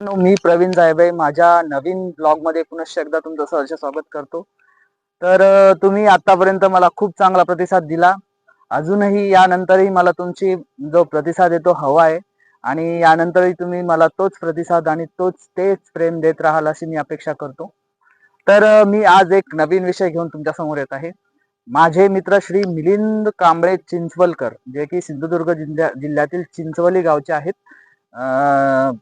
मी प्रवीण जायबाई माझ्या नवीन ब्लॉगमध्ये पुनश्च एकदा तुमचं सहर्ष स्वागत करतो. तर तुम्ही आतापर्यंत मला खूप चांगला प्रतिसाद दिला. अजूनही यानंतरही मला तुमची जो प्रतिसाद येतो हवा आहे. आणि यानंतरही तुम्ही मला तोच प्रतिसाद आणि तोच तेच प्रेम देत राहाल अशी मी अपेक्षा करतो. तर मी आज एक नवीन विषय घेऊन तुमच्यासमोर येत आहे. माझे मित्र श्री मिलिंद कांबळे चिंचवलकर जे की सिंधुदुर्ग जिल्ह्या जिल्ह्यातील चिंचवली गावचे आहेत. अं,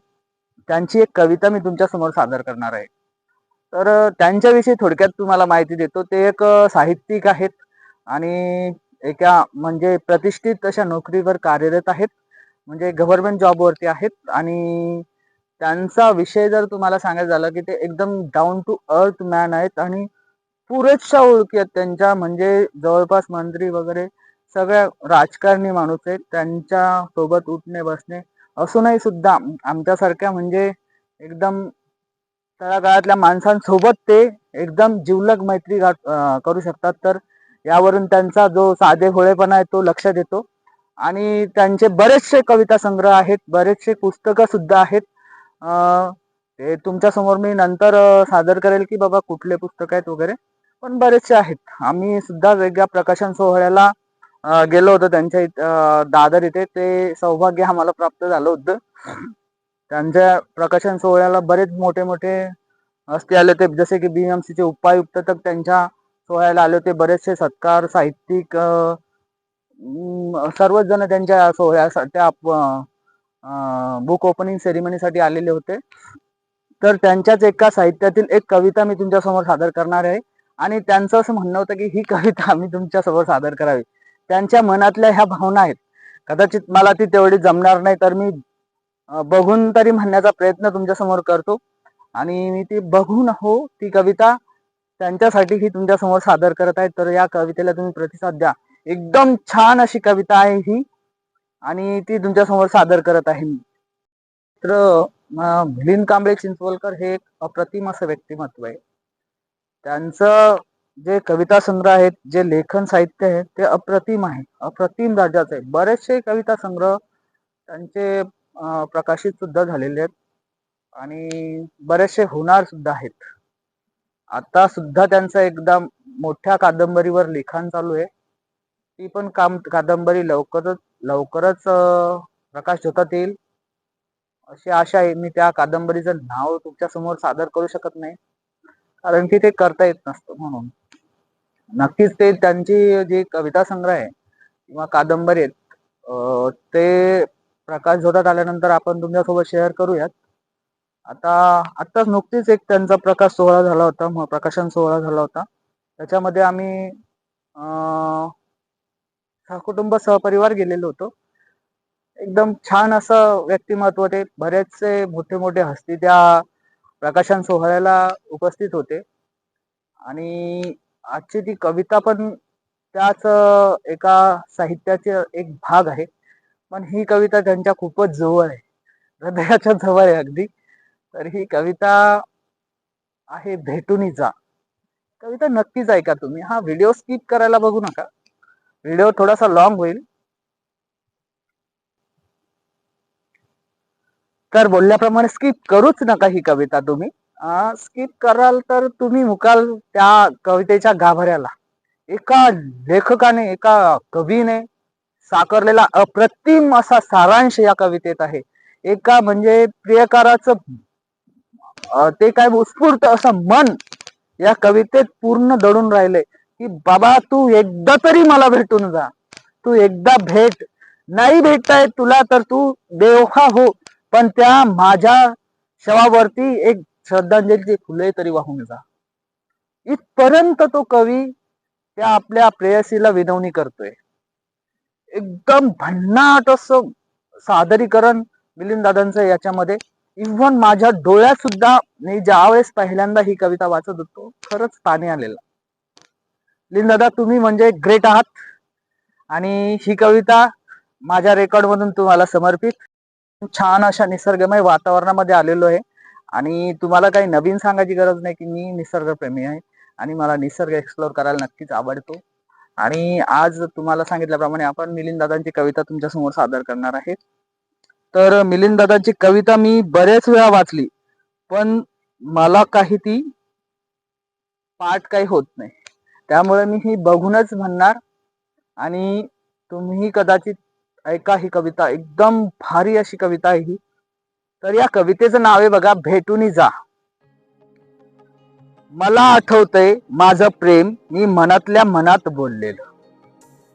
त्यांची एक कविता मी तुमच्यासमोर सादर करणार आहे. तर त्यांच्याविषयी थोडक्यात तुम्हाला माहिती देतो. ते एक साहित्यिक आहेत आणि एका म्हणजे प्रतिष्ठित अशा नोकरीवर कार्यरत आहेत. म्हणजे गव्हर्नमेंट जॉबवरती आहेत आणि त्यांचा विषय जर तुम्हाला सांगायचं झालं की ते एकदम डाऊन टू अर्थ मॅन आहेत आणि पुरेशा ओळखी आहेत. त्यांच्या म्हणजे जवळपास मंत्री वगैरे सगळ्या राजकारणी माणूस आहेत. त्यांच्यासोबत उठणे बसणे असूनही सुद्धा आमच्यासारख्या म्हणजे एकदम तळागाळातल्या माणसांसोबत ते एकदम जिवलग मैत्री गाठ- करू शकतात. तर यावरून त्यांचा जो साधे होळेपणा आहे तो लक्षात येतो आणि त्यांचे बरेचसे कविता संग्रह आहेत बरेचसे पुस्तकं सुद्धा आहेत. ते तुमच्यासमोर मी नंतर सादर करेल की बाबा कुठले पुस्तक आहेत वगैरे. पण बरेचसे आहेत. आम्ही सुद्धा वेगळ्या प्रकाशन सोहळ्याला गेलो होतो त्यांच्या इथं दादर इथे. ते सौभाग्य आम्हाला प्राप्त झालं होतं. त्यांच्या प्रकाशन सोहळ्याला बरेच मोठे मोठे हस्ते आले होते. जसे की बीएमसीचे उपायुक्त तर त्यांच्या सोहळ्याला आले होते. बरेचसे सत्कार साहित्यिक सर्वच जण त्यांच्या सोहळ्यासाठी बुक ओपनिंग सेरेमनीसाठी आलेले होते. तर त्यांच्याच एका साहित्यातील एक कविता मी तुमच्यासमोर सादर करणार आहे. आणि त्यांचं असं म्हणणं होतं की ही कविता आम्ही तुमच्यासमोर सादर करावी. त्यांच्या मनातल्या ह्या भावना आहेत. कदाचित मला ती तेवढी जमणार नाही तर मी बघून तरी म्हणण्याचा प्रयत्न तुमच्यासमोर करतो. आणि मी ती बघून हो ती कविता त्यांच्यासाठी ही तुमच्यासमोर सादर करत आहे तर या कवितेला तुम्ही प्रतिसाद द्या. एकदम छान अशी कविता आहे ही आणि ती तुमच्यासमोर सादर करत आहे मी. तर अं, मिलिंद कांबळे चिंचवलकर हे एक अप्रतिम असं व्यक्तिमत्व आहे. त्यांचं जे कविता संग्रह आहेत जे लेखन साहित्य आहे ते अप्रतिम आहे. अप्रतिम दर्जाचं आहे. बरेचसे कविता संग्रह त्यांचे प्रकाशित सुद्धा झालेले आहेत. आणि बरेचसे होणार सुद्धा आहेत. आता सुद्धा त्यांचं एकदम मोठ्या कादंबरीवर लिखाण चालू आहे. ती पण काम कादंबरी लवकरच लवकरच प्रकाश होतात येईल. अशी आशा आहे. मी त्या कादंबरीचं नाव तुमच्यासमोर सादर करू शकत नाही. कारण की ते करता येत नसतं म्हणून. नक्कीच ते त्यांची जी कविता संग्रह आहे किंवा कादंबरी आहेत ते प्रकाश झोतात आल्यानंतर आपण तुमच्यासोबत शेअर करूयात. आता आत्ताच नुकतीच एक त्यांचा प्रकाश सोहळा झाला होता म- प्रकाशन सोहळा झाला होता. त्याच्यामध्ये आम्ही सहकुटुंब सहपरिवार गेलेलो होतो. एकदम छान असं व्यक्तिमत्व ते बरेचसे मोठे मोठे हस्ती त्या प्रकाशन सोहळ्याला उपस्थित होते. आणि आजची ती कविता पण त्याच एका साहित्याचे एक भाग आहे. पण ही कविता त्यांच्या खूपच जवळ आहे. हृदयाच्या जवळ आहे अगदी. तर ही कविता आहे भेटूनी जा. कविता नक्कीच ऐका तुम्ही. हा व्हिडिओ स्किप करायला बघू नका. व्हिडिओ थोडासा लॉंग होईल. तर बोलल्याप्रमाणे स्किप करूच नका ही कविता तुम्ही. स्किप कराल तर तुम्ही मुकाल त्या कवितेच्या गाभाऱ्याला. एका लेखकाने एका कवीने साकारलेला अप्रतिम असा सारांश या कवितेत आहे. एका म्हणजे प्रियकाराचं ते काय उत्स्फूर्त असं मन या कवितेत पूर्ण दडून राहिले की बाबा तू एकदा तरी मला भेटून जा. तू एकदा भेट. नाही भेटताय तुला तर तू देवखा हो. पण त्या माझ्या शवावरती एक श्रद्धांजलीची फुले तरी वाहून जा. इथपर्यंत तो कवी त्या आपल्या प्रेयसीला विनवणी करतोय. एकदम भन्नाट असं सादरीकरण मिलिंद दादांचं याच्यामध्ये. इव्हन माझ्या डोळ्यात सुद्धा मी ज्यावेळेस पहिल्यांदा ही कविता वाचत होतो खरंच पाणी आलेलं. लिंदादा तुम्ही म्हणजे ग्रेट आहात. आणि ही कविता माझ्या रेकॉर्ड मधून तुम्हाला समर्पित. छान अशा निसर्गमय वातावरणामध्ये आलेलो आहे. आणि तुम्हाला काही नवीन सांगायची गरज नाही की मी निसर्गप्रेमी आहे आणि मला निसर्ग एक्सप्लोअर करायला नक्कीच आवडतो. आणि आज तुम्हाला सांगितल्याप्रमाणे आपण मिलिंद दादांची कविता तुमच्यासमोर सादर करणार आहे तर मिलिंद दादांची कविता मी बरेच वेळा वाचली पण मला काही ती पाठ काही होत नाही. त्यामुळे मी ही बघूनच म्हणणार आणि तुम्ही कदाचित ऐका ही कविता एकदम भारी अशी कविता आहे ही. तर या कवितेचं नाव आहे बघा भेटूनी जा. मला आठवतंय माझं प्रेम मी मनातल्या मनात बोललेलं.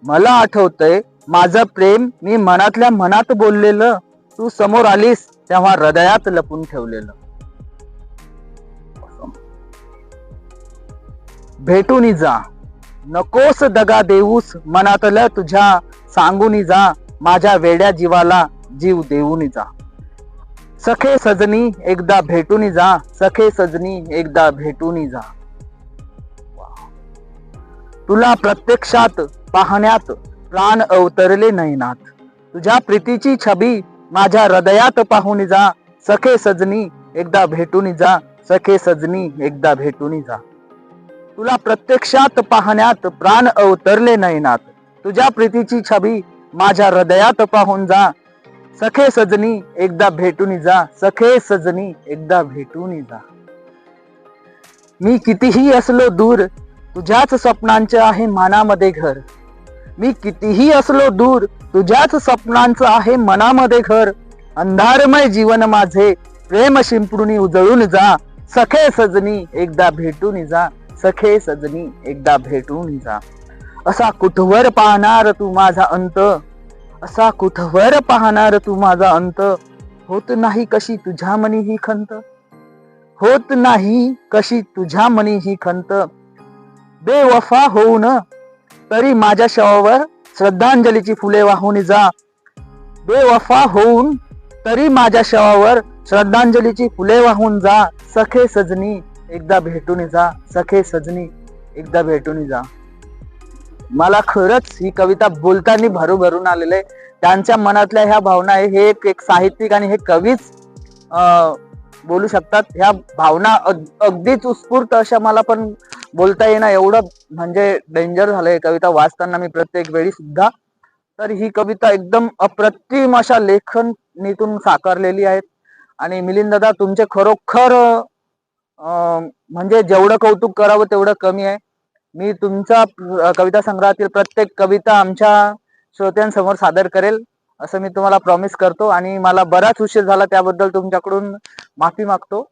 मला आठवतंय माझं प्रेम मी मनातल्या मनात बोललेलं. तू समोर आलीस तेव्हा हृदयात लपून ठेवलेलं. भेटून जा. नकोस दगा देऊस मनातलं तुझ्या सांगून जा. माझ्या वेड्या जीवाला जीव देऊन जा. सखे सजनी एकदा भेटून जा. सखे सजनी एकदा भेटून जा. तुला प्रत्यक्षात पाहण्यात प्राण अवतरले नयनात तुझ्या प्रीतीची छबी माझ्या हृदयात पाहून जा. सखे सजनी एकदा भेटून जा. सखे सजनी एकदा भेटून जा. तुला प्रत्यक्षात पाहण्यात प्राण अवतरले नयनात तुझ्या प्रीतीची छबी माझ्या हृदयात पाहून जा. सखे सजनी एकदा भेटून जा. सखे सजनी एकदा भेटून जा. मी कितीही असलो दूर तुझ्याच स्वप्नांचे आहे मनामध्ये घर. मी कितीही असलो दूर तुझ्याच स्वप्नांचं आहे मनामध्ये घर. अंधारमय जीवन माझे प्रेम शिंपडून उजळून जा. सखे सजनी एकदा भेटून जा. सखे सजनी एकदा भेटून जा. असा कुठवर पाहणार तू माझा अंत? असा कुठवर पाहणार तू माझा अंत? होत नाही कशी तुझ्या मनी ही खंत? होत नाही कशी तुझ्या मनी ही खंत? बेवफा होऊन तरी माझ्या शवावर श्रद्धांजलीची फुले वाहून जा. बेवफा होऊन तरी माझ्या शवावर श्रद्धांजलीची फुले वाहून जा. सखे सजनी एकदा भेटून जा. सखे सजनी एकदा भेटून जा. मला खरंच ही कविता बोलताना भरू भरून आहे. त्यांच्या मनातल्या ह्या भावना आहे हे एक एक साहित्यिक आणि हे कवीच बोलू शकतात. ह्या भावना अग- अगदीच उत्स्फूर्त अशा मला पण बोलता येणं एवढं म्हणजे डेंजर झालंय. कविता वाचताना मी प्रत्येक वेळी सुद्धा. तर ही कविता एकदम अप्रतिम अशा लेखनीतून साकारलेली आहेत. आणि मिलिंद दादा तुमचे खरोखर म्हणजे जेवढं कौतुक करावं तेवढं कमी आहे. मी तुमचा कविता संग्रहातील प्रत्येक कविता आमच्या श्रोत्यांसमोर सादर करेल असं मी तुम्हाला प्रॉमिस करतो. आणि मला बराच उशीर झाला त्याबद्दल तुमच्याकडून माफी मागतो.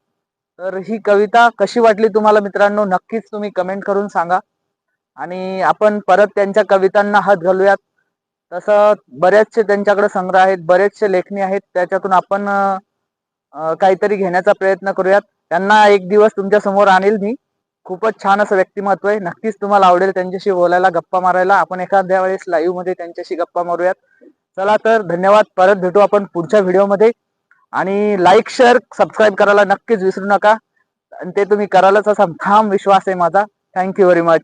तर ही कविता कशी वाटली तुम्हाला मित्रांनो नक्कीच तुम्ही कमेंट करून सांगा. आणि आपण परत त्यांच्या कवितांना हात घालूयात. तसं बरेचसे त्यांच्याकडे संग्रह आहेत बरेचसे लेखणी आहेत. त्याच्यातून आपण काहीतरी घेण्याचा प्रयत्न करूयात. त्यांना एक दिवस तुमच्यासमोर आणेल मी. खूपच छान असं व्यक्तिमत्व आहे. नक्कीच तुम्हाला आवडेल त्यांच्याशी बोलायला गप्पा मारायला. आपण एखाद्या वेळेस लाईव्हमध्ये त्यांच्याशी गप्पा मारूयात. चला तर धन्यवाद. परत भेटू आपण पुढच्या व्हिडिओमध्ये आणि लाईक शेअर सबस्क्राईब करायला नक्कीच विसरू नका. आणि ते तुम्ही करायलाच असा ठाम विश्वास आहे माझा. Thank you very much